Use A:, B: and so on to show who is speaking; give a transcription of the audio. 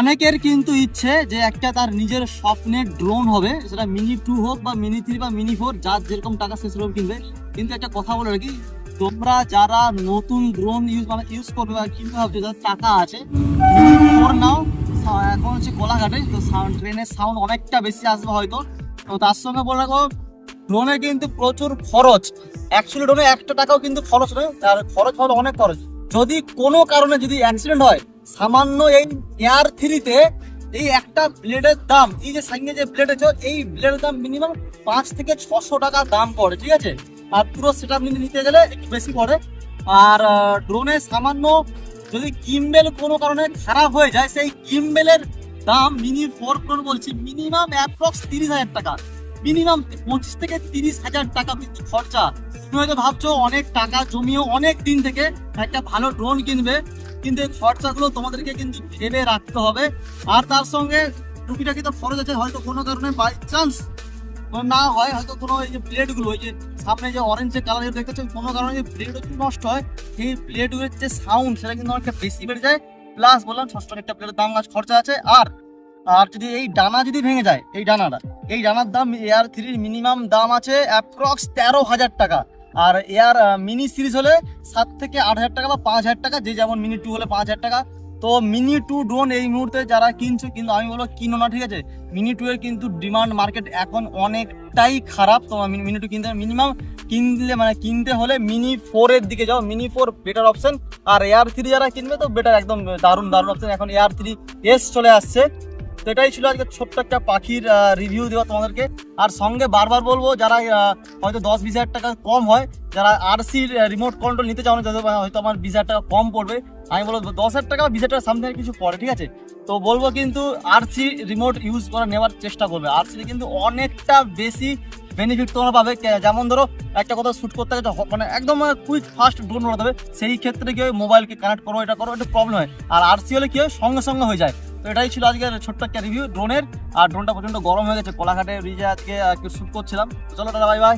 A: অনেকের কিন্তু ইচ্ছে যে একটা তার নিজের স্বপ্নের ড্রোন হবে, সেটা মিনি টু হোক বা মিনি থ্রি বা মিনি ফোর যার যেরকম টাকা সে সেরকম কিনবে। কিন্তু একটা কথা বলে রাখি, তোমরা যারা নতুন ড্রোন ইউজ মানে ইউজ করবে বা কিনতে ভাবছ যাদের টাকা আছে। নাও এখন হচ্ছে কোলাঘাটে, তো সাউন্ড ট্রেনের সাউন্ড অনেকটা বেশি আসবে হয়তো। তো তার সঙ্গে বলে রাখো ড্রোনে কিন্তু প্রচুর খরচ। অ্যাকচুয়ালি ড্রোনে একটা টাকাও কিন্তু খরচ নয় তার খরচ হলো অনেক খরচ। যদি কোনো কারণে যদি অ্যাক্সিডেন্ট হয় সামান্য এই এয়ার থ্রিতে এই একটা ব্লেডের দাম, এই যে সঙ্গে যে ব্লেড আছে, এই ব্লেডের দাম মিনিমাম পাঁচ থেকে ছশো টাকা দাম পড়ে, ঠিক আছে? আর পুরো সেটা নিতে গেলে একটু বেশি পড়ে। আর ড্রোনে সামান্য যদি কিমবেল কোনো কারণে খারাপ হয়ে যায়, সেই কিমবেলের দাম মিনি ফোর ফোর বলছি মিনিমাম অ্যাপ্রক্স তিরিশ হাজার টাকা। মিনিমাম পঁচিশ থেকে তিরিশ হাজার টাকা কিন্তু খরচা। তুমি হয়তো ভাবছ, অনেক টাকা জমিয়েও অনেক দিন থেকে একটা ভালো ড্রোন কিনবে। কিন্তু এই খরচাগুলো তোমাদেরকে কিন্তু ভেবে রাখতে হবে। আর তার সঙ্গে টুকিটাকি তো খরচ আছে, হয়তো কোনো কারণে বাই চান্স না হয়, হয়তো কোনো এই যে ব্লেডগুলো ওই যে সামনে যে অরেঞ্জ কালার দেখতে কোনো কারণে যে ব্লেড নষ্ট হয়। এই ব্লেডগুলোর যে সাউন্ড সেটা কিন্তু অনেকটা বেশি বেড়ে যায়। প্লাস বললাম ষষ্ঠ একটা ব্লেডের দাম গাছ খরচা আছে। আর আর যদি এই ডানা যদি ভেঙে যায়, এই ডানাটা, এই ডানার দাম এয়ার থ্রির মিনিমাম দাম আছে অ্যাপ্রক্স তেরো হাজার টাকা। আর এয়ার মিনি সিরিজ হলে সাত থেকে আট হাজার টাকা বা পাঁচ হাজার টাকা, যে যেমন মিনি টু হলে পাঁচ হাজার টাকা। তো মিনি টু ড্রোন এই মুহূর্তে যারা কিনছো, কিন্তু আমি বলব কিনো না, ঠিক আছে? মিনি টু এর কিন্তু ডিমান্ড মার্কেট এখন অনেকটাই খারাপ। তোমার মিনি টু কিনতে মিনিমাম কিনলে মানে কিনতে হলে মিনি ফোর এর দিকে যাও। মিনি ফোর বেটার অপশন আর এয়ার থ্রি যারা কিনবে, তো বেটার একদম দারুণ দারুণ অপশন এখন এয়ার থ্রি এস চলে আসছে। তো এটাই ছিল আজকে ছোট্ট একটা পাখির রিভিউ দেওয়া তোমাদেরকে। আর সঙ্গে বারবার বলব, যারা হয়তো দশ বিশ হাজার টাকা কম হয়, যারা আরসির রিমোট কন্ট্রোল নিতে চাও না হয়তো আমার বিশ টাকা কম পড়বে, আমি বলব দশ হাজার টাকা বা বিশ টাকা সামনে কিছু পড়ে, ঠিক আছে? তো বলব কিন্তু আরসি রিমোট ইউজ করা নেওয়ার চেষ্টা করবে। আরসি কিন্তু অনেকটা বেশি বেনিফিট তোমরা পাবে। যেমন ধরো, একটা কথা শ্যুট করতে গেলে মানে একদম কুইক ফাস্ট ড্রোন হবে। সেই ক্ষেত্রে কি হয় মোবাইলকে কানেক্ট করো, এটা করো, একটু প্রবলেম হয়। আর আরসি হলে কি হয়, সঙ্গে সঙ্গে হয়ে যায়। তো এটাই ছিল আজকের ছোট্ট একটা রিভিউ ড্রোনের আর ড্রোনটা প্রচণ্ড গরম হয়ে গেছে কোলাঘাটে রিজে আজকে শ্যুট করছিলাম। চলো দাদা বাই বাই